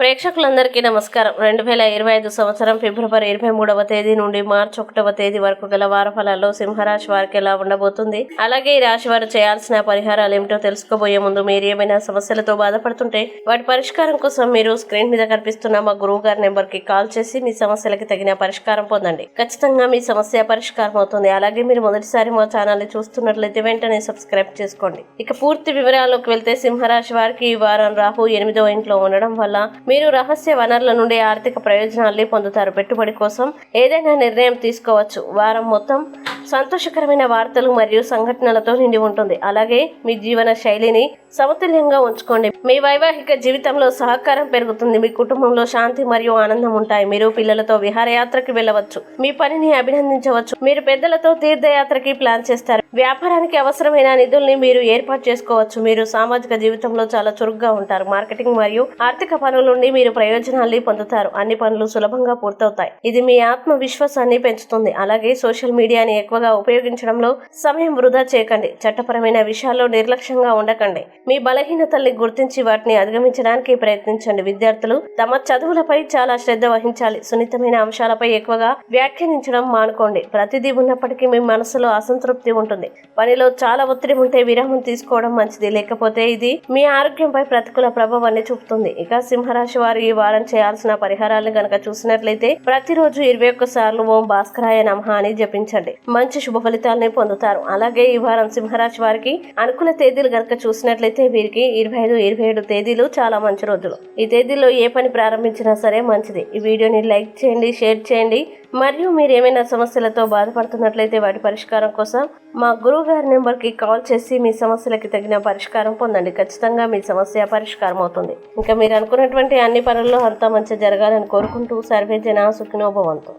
ప్రేక్షకులందరికీ నమస్కారం. రెండు వేల ఇరవై ఐదు సంవత్సరం ఫిబ్రవరి ఇరవై మూడవ తేదీ నుండి మార్చి ఒకటవ తేదీ వరకు గల వారఫలాల్లో సింహరాశి వారికి ఎలా ఉండబోతుంది? అలాగే ఈ రాశి వారు చేయాల్సిన పరిహారాలు ఏమిటో తెలుసుకోబోయే ముందు మీరు ఏమైనా సమస్యలతో బాధపడుతుంటే వాటి పరిష్కారం కోసం మీరు స్క్రీన్ మీద కనిపిస్తున్న మా గురువు గారి నెంబర్కి కాల్ చేసి మీ సమస్యలకి తగిన పరిష్కారం పొందండి. ఖచ్చితంగా మీ సమస్య పరిష్కారం అవుతుంది. అలాగే మీరు మొదటిసారి మా ఛానల్ని చూస్తున్నట్లయితే వెంటనే సబ్స్క్రైబ్ చేసుకోండి. ఇక పూర్తి వివరాల్లోకి వెళ్తే సింహరాశి వారికి ఈ వారం రాహు ఎనిమిదవ ఇంట్లో ఉండడం వల్ల మీరు రహస్య వనరుల నుండి ఆర్థిక ప్రయోజనాల్ని పొందుతారు. పెట్టుబడి కోసం ఏదైనా నిర్ణయం తీసుకోవచ్చు. వారం మొత్తం సంతోషకరమైన వార్తలు మరియు సంఘటనలతో నిండి ఉంటుంది. అలాగే మీ జీవన శైలిని సమతుల్యంగా ఉంచుకోండి. మీ వైవాహిక జీవితంలో సహకారం పెరుగుతుంది. మీ కుటుంబంలో శాంతి మరియు ఆనందం ఉంటాయి. మీరు పిల్లలతో విహారయాత్రకి వెళ్ళవచ్చు. మీ పనిని అభినందించవచ్చు. మీరు పెద్దలతో తీర్థయాత్రకి ప్లాన్ చేస్తారు. వ్యాపారానికి అవసరమైన నిధుల్ని మీరు ఏర్పాటు చేసుకోవచ్చు. మీరు సామాజిక జీవితంలో చాలా చురుగ్గా ఉంటారు. మార్కెటింగ్ మరియు ఆర్థిక పనుల నుండి మీరు ప్రయోజనాల్ని పొందుతారు. అన్ని పనులు సులభంగా పూర్తవుతాయి. ఇది మీ ఆత్మవిశ్వాసాన్ని పెంచుతుంది. అలాగే సోషల్ మీడియాని ఎక్కువ గొప్పగా ఉపయోగించడంలో సమయం వృధా చేయకండి. చట్టపరమైన విషయాల్లో నిర్లక్ష్యంగా ఉండకండి. మీ బలహీనతల్ని గుర్తించి వాటిని అధిగమించడానికి ప్రయత్నించండి. విద్యార్థులు తమ చదువులపై చాలా శ్రద్ధ వహించాలి. సున్నితమైన అంశాలపై ఎక్కువగా వ్యాఖ్యానించడం మానుకోండి. ప్రతిదీ ఉన్నప్పటికీ మీ మనసులో అసంతృప్తి ఉంటుంది. పనిలో చాలా ఒత్తిడి ఉంటే విరామం తీసుకోవడం మంచిది. లేకపోతే ఇది మీ ఆరోగ్యంపై ప్రతికూల ప్రభావాన్ని చూపుతుంది. ఇక సింహరాశి వారు ఈ వారం చేయాల్సిన పరిహారాలను గనక చూసినట్లయితే ప్రతిరోజు ఇరవై ఒక్క సార్లు ఓం భాస్కరాయ నమహ అని జపించండి. మంచి శుభ ఫలితాలని పొందుతారు. అలాగే ఈ వారం సింహరాశి వారికి అనుకూల తేదీలు గనక చూసినట్లయితే వీరికి ఇరవై ఐదు ఇరవై ఏడు తేదీలు చాలా మంచి రోజులు. ఈ తేదీలో ఏ పని ప్రారంభించినా సరే మంచిది. ఈ వీడియోని లైక్ చేయండి షేర్ చేయండి. మరియు మీరు ఏమైనా సమస్యలతో బాధపడుతున్నట్లయితే వాటి పరిష్కారం కోసం మా గురువు గారి నెంబర్కి కాల్ చేసి మీ సమస్యలకి తగిన పరిష్కారం పొందండి. ఖచ్చితంగా మీ సమస్య పరిష్కారం అవుతుంది. ఇంకా మీరు అనుకున్నటువంటి అన్ని పనుల్లో అంతా మంచి జరగాలని కోరుకుంటూ సర్వే జన సుఖినోభవంతో